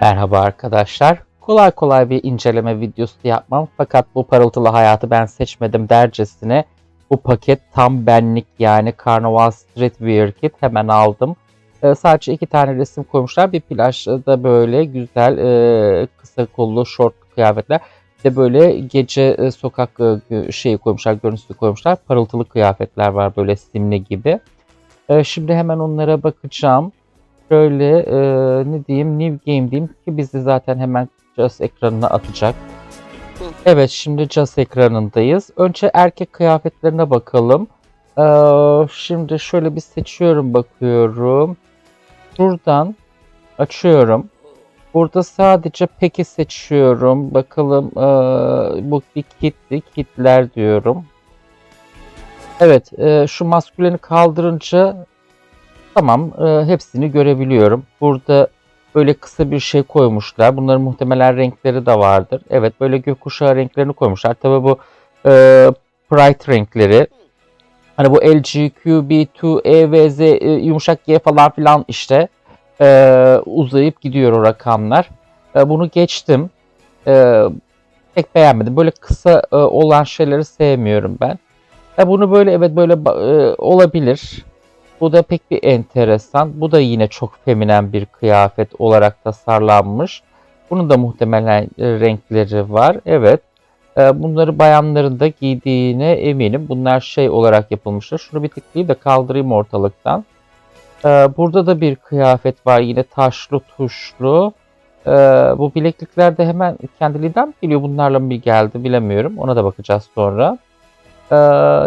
Merhaba arkadaşlar. Kolay kolay bir inceleme videosu yapmam fakat bu parıltılı hayatı ben seçmedim dercesine bu paket tam benlik yani Carnival Streetwear Kit hemen aldım. Ee, sadece iki tane resim koymuşlar. Bir plajda böyle güzel e, kısa kollu short kıyafetler. De böyle gece e, sokak e, şeyi koymuşlar, görüntüsü koymuşlar. Parıltılı kıyafetler var böyle simli gibi. E, şimdi hemen onlara bakacağım. Şöyle ne diyeyim New Game diyeyim ki bizi zaten hemen Just ekranına atacak. Evet şimdi Just ekranındayız. Önce erkek kıyafetlerine bakalım. Şimdi şöyle bir seçiyorum bakıyorum. Buradan açıyorum. Burada sadece peki seçiyorum. Bakalım ee, bu bir kitli kitler diyorum. Evet e, şu masküleni kaldırınca tamam e, hepsini görebiliyorum. Burada böyle kısa bir şey koymuşlar. Bunların muhtemelen renkleri de vardır. Evet böyle gökkuşağı renklerini koymuşlar. Tabii bu e, Pride renkleri. Hani bu LGQB2, E ve Z, e, yumuşak G falan filan işte e, uzayıp gidiyor o rakamlar. E, bunu geçtim. E, pek beğenmedim. Böyle kısa e, olan şeyleri sevmiyorum ben. E, bunu böyle evet böyle e, olabilir. Bu da pek bir enteresan. Bu da yine çok feminen bir kıyafet olarak tasarlanmış. Bunun da muhtemelen e, renkleri var. Evet. E, bunları bayanların da giydiğine eminim. Bunlar şey olarak yapılmıştır. Şunu bir tıklayayım da kaldırayım ortalıktan. E, burada da bir kıyafet var. Yine taşlı tuşlu. Bu bileklikler de hemen kendiliğinden mi geliyor? Bunlarla mı bir geldi bilemiyorum. Ona da bakacağız sonra. Ee,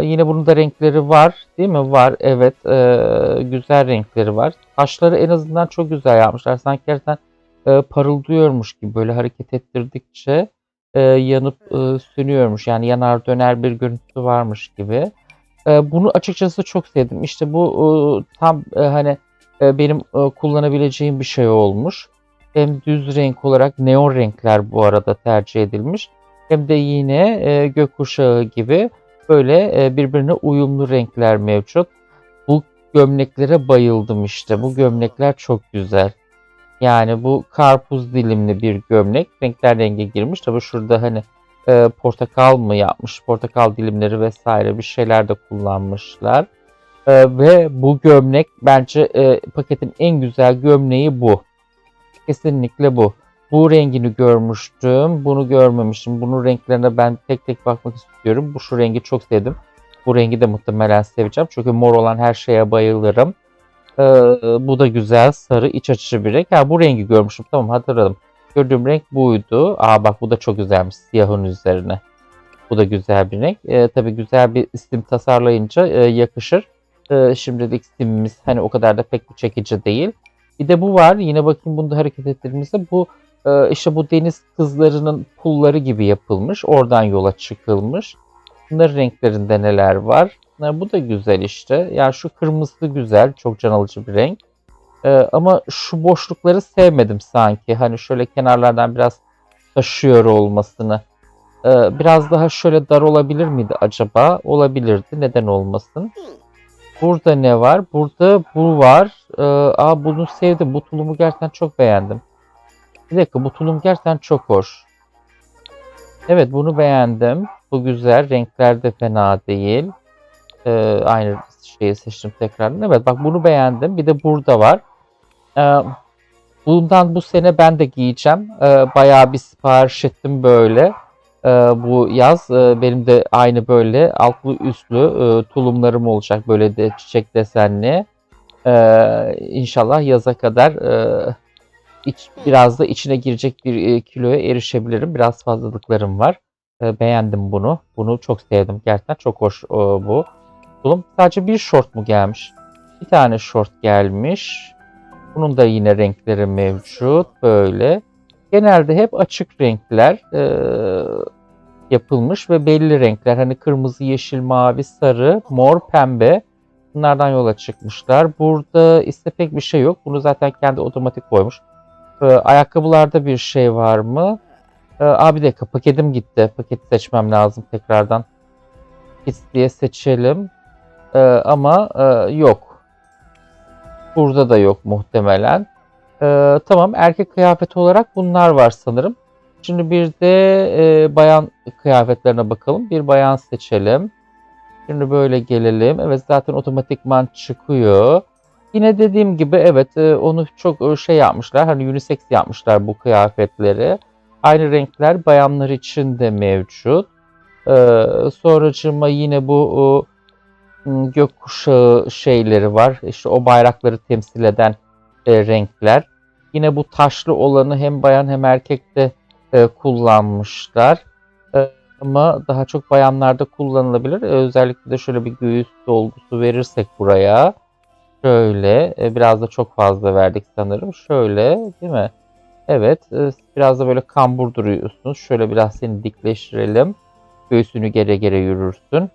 yine bunun da renkleri var değil mi? Var evet güzel renkleri var. Taşları en azından çok güzel yapmışlar. Sanki gerçekten e, parıldıyormuş gibi böyle hareket ettirdikçe e, yanıp e, sönüyormuş. Yani yanar döner bir görüntüsü varmış gibi. E, bunu açıkçası çok sevdim. İşte bu e, tam e, hani e, benim kullanabileceğim bir şey olmuş. Hem düz renk olarak neon renkler bu arada tercih edilmiş. Hem de yine gökkuşağı gibi böyle birbirine uyumlu renkler mevcut. Bu gömleklere bayıldım işte. Bu gömlekler çok güzel. Yani bu karpuz dilimli bir gömlek. Renkler renge girmiş. Tabi şurada hani e, portakal mı yapmış? Portakal dilimleri vesaire bir şeyler de kullanmışlar. E, ve bu gömlek bence e, paketin en güzel gömleği bu. Kesinlikle bu. Bu rengini görmüştüm. Bunu görmemiştim. Bunun renklerine ben tek tek bakmak istiyorum. Bu şu rengi çok sevdim. Bu rengi de muhtemelen seveceğim. Çünkü mor olan her şeye bayılırım. Ee, bu da güzel. Sarı iç açıcı bir renk. Ha bu rengi görmüştüm. Tamam hatırladım. Gördüğüm renk buydu. Aa bak bu da çok güzelmiş. Siyahın üzerine. Bu da güzel bir renk. Ee, tabii güzel bir isim tasarlayınca e, yakışır. Ee, şimdilik ismimiz hani o kadar da pek bir çekici değil. Bir de bu var. Yine bakayım bunda hareket ettirdiğimizde bu ee, işte bu deniz kızlarının pulları gibi yapılmış. Oradan yola çıkılmış. Bunların renklerinde neler var? Bu da güzel işte. Yani şu kırmızı güzel. Çok can alıcı bir renk. Ee, ama şu boşlukları sevmedim sanki. Hani şöyle kenarlardan biraz taşıyor olmasını. Ee, biraz daha şöyle dar olabilir miydi acaba? Olabilirdi. Neden olmasın? Burada ne var? Burada bu var. aa bunu sevdim. Bu tulumu gerçekten çok beğendim. Bir dakika bu tulum gerçekten çok hoş. Evet bunu beğendim. Bu güzel. Renkler de fena değil. Ee, aynı şeyi seçtim tekrardan. Evet bak bunu beğendim. Bir de burada var. Ee, bundan bu sene ben de giyeceğim. Ee, bayağı bir sipariş ettim böyle. Ee, bu yaz ee, benim de aynı böyle altlı üstlü e, tulumlarım olacak. Böyle de çiçek desenli. Ee, inşallah yaza kadar e, iç, biraz da içine girecek bir e, kiloya erişebilirim. Biraz fazlalıklarım var. E, beğendim bunu. Bunu çok sevdim. Gerçekten çok hoş e, bu. Tulum sadece bir short mu gelmiş? Bir tane short gelmiş. Bunun da yine renkleri mevcut. Böyle. Genelde hep açık renkler e, yapılmış ve belli renkler. Hani kırmızı, yeşil, mavi, sarı, mor, pembe. Bunlardan yola çıkmışlar. Burada ise pek bir şey yok. Bunu zaten kendi otomatik koymuş. Ee, ayakkabılarda bir şey var mı? Ee, abi de paketim gitti. Paketi seçmem lazım tekrardan. Kids diye seçelim. Ee, ama e, yok. Burada da yok muhtemelen. Ee, tamam erkek kıyafeti olarak bunlar var sanırım. Şimdi bir de e, bayan kıyafetlerine bakalım. Bir bayan seçelim. Şimdi böyle gelelim. Evet zaten otomatikman çıkıyor. Yine dediğim gibi evet e, onu çok e, şey yapmışlar. Hani unisex yapmışlar bu kıyafetleri. Aynı renkler bayanlar için de mevcut. Ee, sonracığıma yine bu e, gökkuşağı şeyleri var. İşte o bayrakları temsil eden e, renkler. Yine bu taşlı olanı hem bayan hem erkekte e, kullanmışlar. E, ama daha çok bayanlarda kullanılabilir. E, özellikle de şöyle bir göğüs dolgusu verirsek buraya. Şöyle e, biraz da çok fazla verdik sanırım. Şöyle değil mi? Evet e, biraz da böyle kambur duruyorsunuz. Şöyle biraz seni dikleştirelim. Göğsünü gere gere yürürsün.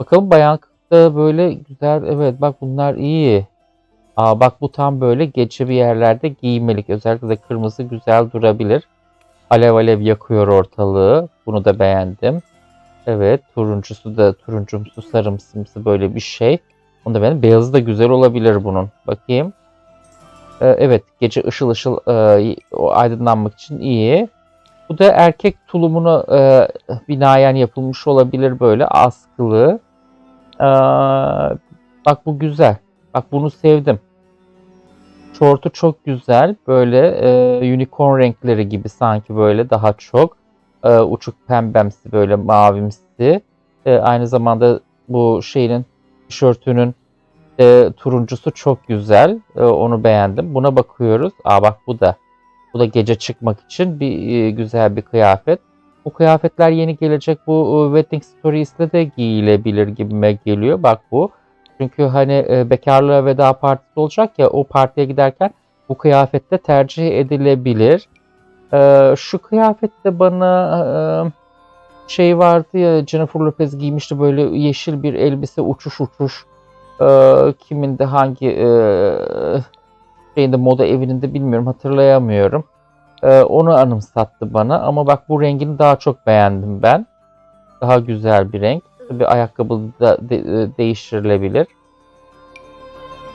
Bakalım bayan da böyle güzel. Evet bak bunlar iyi. Aa bak bu tam böyle gece bir yerlerde giymelik. Özellikle de kırmızı güzel durabilir. Alev alev yakıyor ortalığı. Bunu da beğendim. Evet turuncusu da turuncumsu sarımsımsı böyle bir şey. Onu da beğendim. Beyazı da güzel olabilir bunun. Bakayım. Ee, evet gece ışıl ışıl e, aydınlanmak için iyi. Bu da erkek tulumunu e, binaen yapılmış olabilir böyle askılı. Ee, bak bu güzel. Bak bunu sevdim. Şortu çok güzel. Böyle e, unicorn renkleri gibi sanki böyle daha çok. E, uçuk pembemsi böyle mavimsi. E, aynı zamanda bu şeyin tişörtünün e, turuncusu çok güzel. E, onu beğendim. Buna bakıyoruz. Aa bak bu da. Bu da gece çıkmak için bir e, güzel bir kıyafet. Bu kıyafetler yeni gelecek. Bu e, Wedding Stories'te de giyilebilir gibime geliyor. Bak bu. Çünkü hani e, bekarlığa veda partisi olacak ya o partiye giderken bu kıyafette tercih edilebilir. E, şu kıyafette bana e, şey vardı ya Jennifer Lopez giymişti böyle yeşil bir elbise uçuş uçuş. E, kimin de hangi şeyinde moda evinin de bilmiyorum hatırlayamıyorum. E, onu anımsattı bana ama bak bu rengini daha çok beğendim ben. Daha güzel bir renk. Tabii ayakkabı da de- e, değiştirilebilir.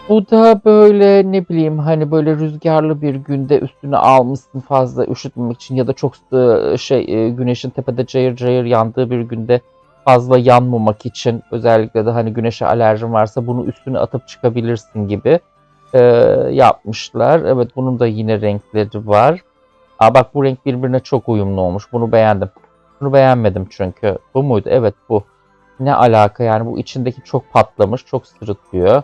Bu da böyle ne bileyim hani böyle rüzgarlı bir günde üstüne almışsın fazla üşütmemek için ya da çok e, şey e, güneşin tepede cayır cayır yandığı bir günde fazla yanmamak için özellikle de hani güneşe alerjin varsa bunu üstüne atıp çıkabilirsin gibi e, yapmışlar. Evet bunun da yine renkleri var. Aa bak bu renk birbirine çok uyumlu olmuş. Bunu beğendim. Bunu beğenmedim çünkü. Bu muydu? Evet bu. Ne alaka yani bu içindeki çok patlamış, çok sırıtıyor.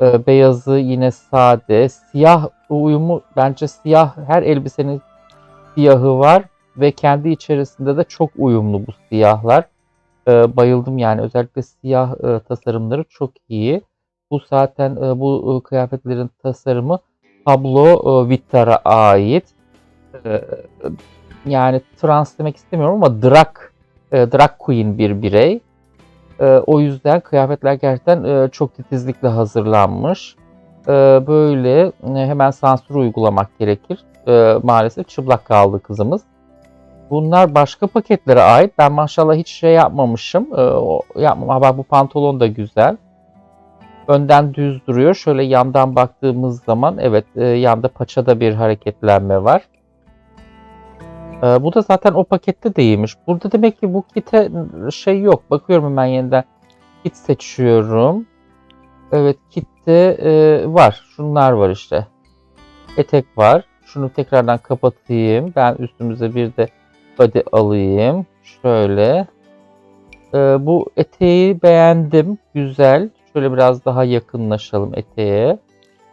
Ee, beyazı yine sade. Siyah uyumu bence siyah her elbisenin siyahı var ve kendi içerisinde de çok uyumlu bu siyahlar. Ee, bayıldım yani özellikle siyah e, tasarımları çok iyi. Bu zaten e, bu e, kıyafetlerin tasarımı Pablo e, Vittar'a ait. Ee, yani trans demek istemiyorum ama drag e, drag queen bir birey. E, o yüzden kıyafetler gerçekten e, çok titizlikle hazırlanmış. E, böyle e, hemen sansür uygulamak gerekir. E, maalesef çıplak kaldı kızımız. Bunlar başka paketlere ait. Ben maşallah hiç şey yapmamışım. E, o, yapmam. Ama bu pantolon da güzel. Önden düz duruyor. Şöyle yandan baktığımız zaman evet e, yanda paçada bir hareketlenme var. Ee, bu da zaten o pakette değilmiş. Burada demek ki bu kite şey yok. Bakıyorum hemen yeniden. Kit seçiyorum. Evet kitte e, var. Şunlar var işte. Etek var. Şunu tekrardan kapatayım. Ben üstümüze bir de body alayım. Şöyle. Ee, bu eteği beğendim. Güzel. Şöyle biraz daha yakınlaşalım eteğe.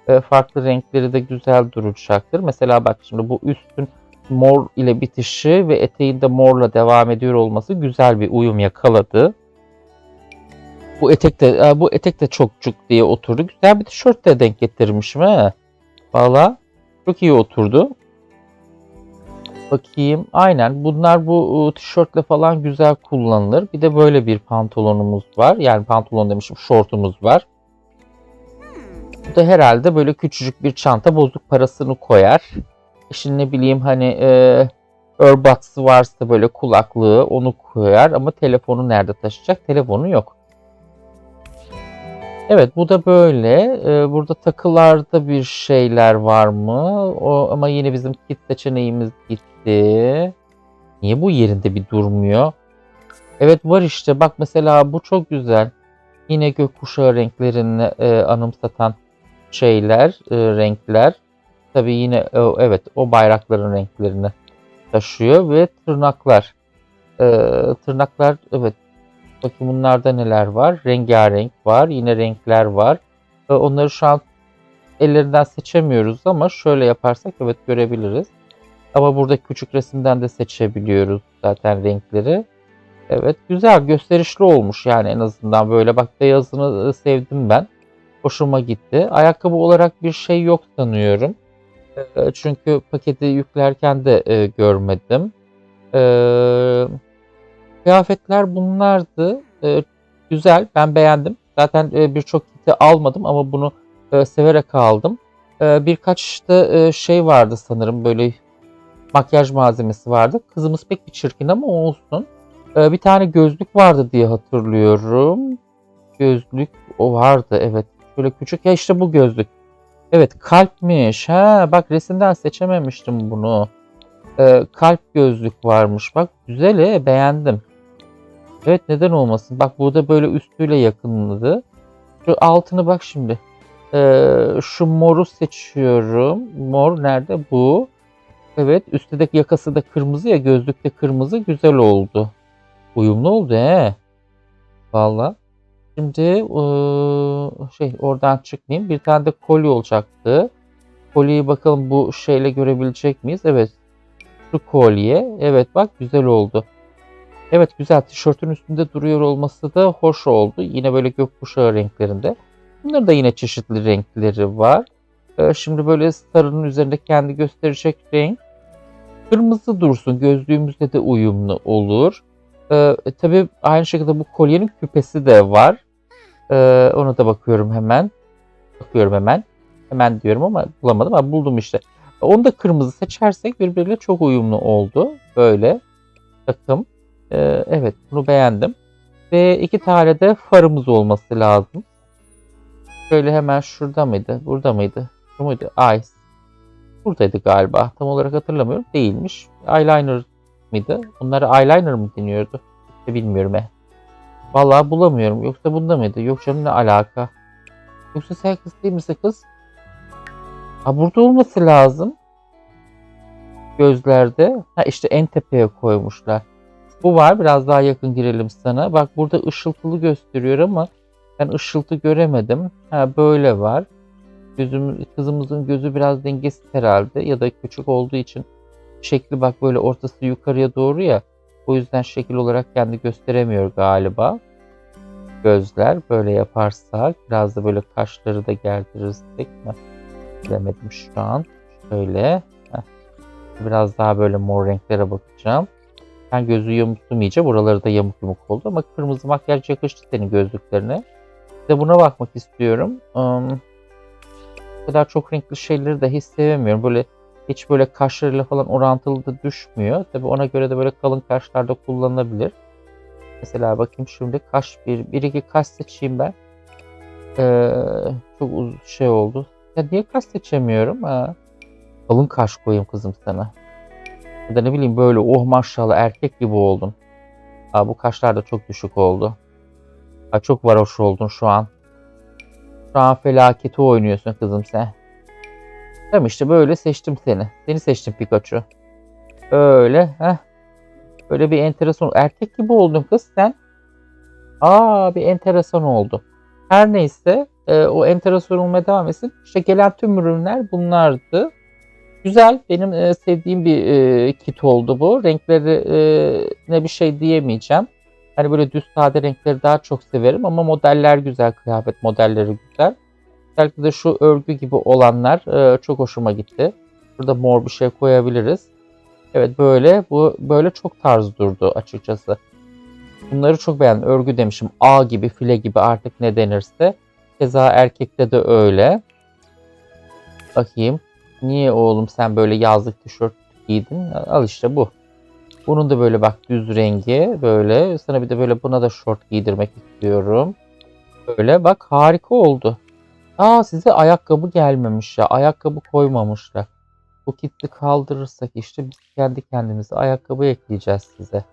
Ee, farklı renkleri de güzel duracaktır. Mesela bak şimdi bu üstün mor ile bitişi ve eteğin de morla devam ediyor olması güzel bir uyum yakaladı. Bu etek de e, bu etek de çok cuk diye oturdu. Güzel bir tişört de denk getirmişim he. Valla çok iyi oturdu. Bakayım. Aynen. Bunlar bu e, tişörtle falan güzel kullanılır. Bir de böyle bir pantolonumuz var. Yani pantolon demişim, şortumuz var. Bu da herhalde böyle küçücük bir çanta bozuk parasını koyar. Şimdi ne bileyim hani e, Earbuds'ı varsa böyle kulaklığı onu koyar ama telefonu nerede taşıyacak? Telefonu yok. Evet bu da böyle. Ee, burada takılarda bir şeyler var mı? O ama yine bizim kit seçeneğimiz gitti. Niye bu yerinde bir durmuyor? Evet var işte. Bak mesela bu çok güzel. Yine gökkuşağı renklerini e, anımsatan şeyler, e, renkler. Tabii yine e, evet o bayrakların renklerini taşıyor ve tırnaklar. E, tırnaklar evet bakayım bunlarda neler var. Rengarenk var. Yine renkler var. E, onları şu an ellerinden seçemiyoruz ama şöyle yaparsak evet görebiliriz. Ama burada küçük resimden de seçebiliyoruz zaten renkleri. Evet güzel gösterişli olmuş yani en azından böyle bak beyazını sevdim ben. Hoşuma gitti. Ayakkabı olarak bir şey yok sanıyorum. E, Çünkü paketi yüklerken de e, görmedim. E, kıyafetler bunlardı. E, güzel ben beğendim. Zaten e, birçok kiti almadım ama bunu e, severek aldım. E, birkaç da e, şey vardı sanırım böyle makyaj malzemesi vardı. Kızımız pek bir çirkin ama olsun. Ee, bir tane gözlük vardı diye hatırlıyorum. Gözlük o vardı evet. Şöyle küçük ya işte bu gözlük. Evet kalpmiş. Ha bak resimden seçememiştim bunu. Ee, kalp gözlük varmış. Bak güzel he, beğendim. Evet neden olmasın. Bak bu da böyle üstüyle yakınladı. Şu altını bak şimdi. Ee, şu moru seçiyorum. Mor nerede? Bu. Evet üstteki yakası da kırmızı ya gözlükte kırmızı güzel oldu. Uyumlu oldu he. Valla. Şimdi şey oradan çıkmayayım. Bir tane de kolye olacaktı. Kolyeyi bakalım bu şeyle görebilecek miyiz? Evet. Şu kolye. Evet bak güzel oldu. Evet güzel. Tişörtün üstünde duruyor olması da hoş oldu. Yine böyle gökkuşağı renklerinde. Bunların da yine çeşitli renkleri var. Ee, şimdi böyle sarının üzerinde kendi gösterecek renk. Kırmızı dursun. Gözlüğümüzle de uyumlu olur. Ee, e, tabii aynı şekilde bu kolyenin küpesi de var. Ee, ona da bakıyorum hemen. Bakıyorum hemen. Hemen diyorum ama bulamadım ama buldum işte. Onu da kırmızı seçersek birbiriyle çok uyumlu oldu. Böyle takım. Ee, evet bunu beğendim. Ve iki tane de farımız olması lazım. Şöyle hemen şurada mıydı? Burada mıydı? Şu muydu? Eyes. Buradaydı galiba. Tam olarak hatırlamıyorum. Değilmiş. Eyeliner mıydı? Bunlara eyeliner mı deniyordu? İşte bilmiyorum he. Vallahi bulamıyorum. Yoksa bunda mıydı? Yok canım ne alaka? Yoksa sen kız değil misin kız? Ha burada olması lazım. Gözlerde. Ha işte en tepeye koymuşlar. Bu var. Biraz daha yakın girelim sana. Bak burada ışıltılı gösteriyor ama ben ışıltı göremedim. Ha böyle var. Gözüm, kızımızın gözü biraz dengesiz herhalde ya da küçük olduğu için şekli bak böyle ortası yukarıya doğru ya. O yüzden şekil olarak kendi gösteremiyor galiba. Gözler böyle yaparsak biraz da böyle kaşları da gerdirirsek mi? Bilemedim şu an. Şöyle. Biraz daha böyle mor renklere bakacağım. Ben gözü yamulttum iyice. Buraları da yamuk yumuk oldu ama kırmızı makyaj yakıştı senin gözlüklerine. Bir de buna bakmak istiyorum. Um, bu kadar çok renkli şeyleri de hiç sevemiyorum. Böyle hiç böyle kaşlarıyla falan orantılı da düşmüyor. Tabi ona göre de böyle kalın kaşlarda kullanılabilir. Mesela bakayım şimdi kaş bir, bir iki kaş seçeyim ben. Ee, çok uzun şey oldu. Ya niye kaş seçemiyorum? Ha? Kalın kaş koyayım kızım sana. Ya da ne bileyim böyle oh maşallah erkek gibi oldun. Aa, bu kaşlar da çok düşük oldu. Aa, çok varoş oldun şu an. Şu an felaketi oynuyorsun kızım sen. Tamam işte böyle seçtim seni. Seni seçtim Pikachu. Öyle. Heh. Böyle bir enteresan. Erkek gibi oldun kız sen. Aa bir enteresan oldu. Her neyse e, o enteresan olmaya devam etsin. İşte gelen tüm ürünler bunlardı. Güzel. Benim e, sevdiğim bir e, kit oldu bu. Renkleri e, ne bir şey diyemeyeceğim. Hani böyle düz sade renkleri daha çok severim ama modeller güzel. Kıyafet modelleri güzel. Özellikle de şu örgü gibi olanlar e, çok hoşuma gitti. Burada mor bir şey koyabiliriz. Evet böyle bu böyle çok tarz durdu açıkçası. Bunları çok beğendim. Örgü demişim. A gibi, file gibi artık ne denirse. Keza erkekte de öyle. Bakayım. Niye oğlum sen böyle yazlık tişört giydin? Al işte bu. Bunun da böyle bak düz rengi böyle. Sana bir de böyle buna da şort giydirmek istiyorum. Böyle bak harika oldu. Aa size ayakkabı gelmemiş ya. Ayakkabı koymamışlar. Bu kitli kaldırırsak işte biz kendi kendimize ayakkabı ekleyeceğiz size.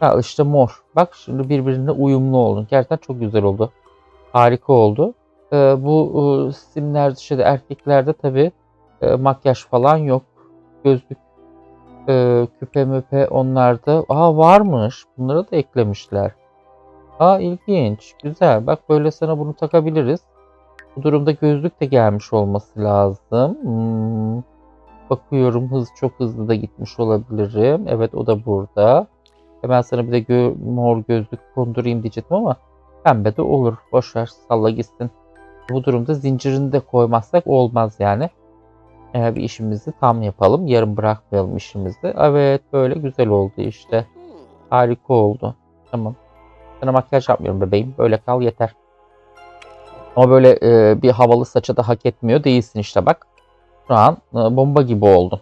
Ha işte mor. Bak şimdi birbirine uyumlu oldu. Gerçekten çok güzel oldu. Harika oldu. Ee, bu e, simler dışında erkeklerde tabi makyaj falan yok. Gözlük, e, küpe müpe onlarda. Aa varmış. Bunları da eklemişler. Aa ilginç. Güzel. Bak böyle sana bunu takabiliriz. Bu durumda gözlük de gelmiş olması lazım. Hmm. Bakıyorum hız çok hızlı da gitmiş olabilirim. Evet o da burada. Hemen sana bir de gö- mor gözlük kondurayım diyecektim ama pembe de olur. Boşver salla gitsin. Bu durumda zincirini de koymazsak olmaz yani. Ee, bir işimizi tam yapalım. Yarım bırakmayalım işimizi. Evet böyle güzel oldu işte. Harika oldu. Tamam. Sana makyaj yapmıyorum bebeğim. Böyle kal yeter. Ama böyle e, bir havalı saça da hak etmiyor değilsin işte bak. Şu an e, bomba gibi oldun.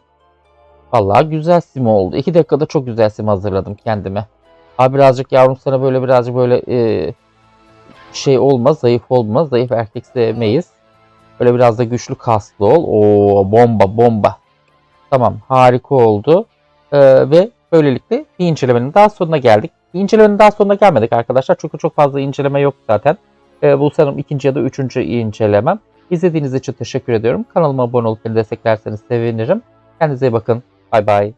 Vallahi güzel sim oldu. 2 dakikada çok güzel sim hazırladım kendime. Abi birazcık yavrum sana böyle birazcık böyle e, şey olma, zayıf olma. Zayıf erkek sevmeyiz. Böyle biraz da güçlü kaslı ol. Oo bomba bomba. Tamam harika oldu. Ee, ve böylelikle bir incelemenin daha sonuna geldik. Bir incelemenin daha sonuna gelmedik arkadaşlar. Çünkü çok fazla inceleme yok zaten. Ee, bu sanırım ikinci ya da üçüncü incelemem. İzlediğiniz için teşekkür ediyorum. Kanalıma abone olup beni desteklerseniz sevinirim. Kendinize iyi bakın. Bay bay.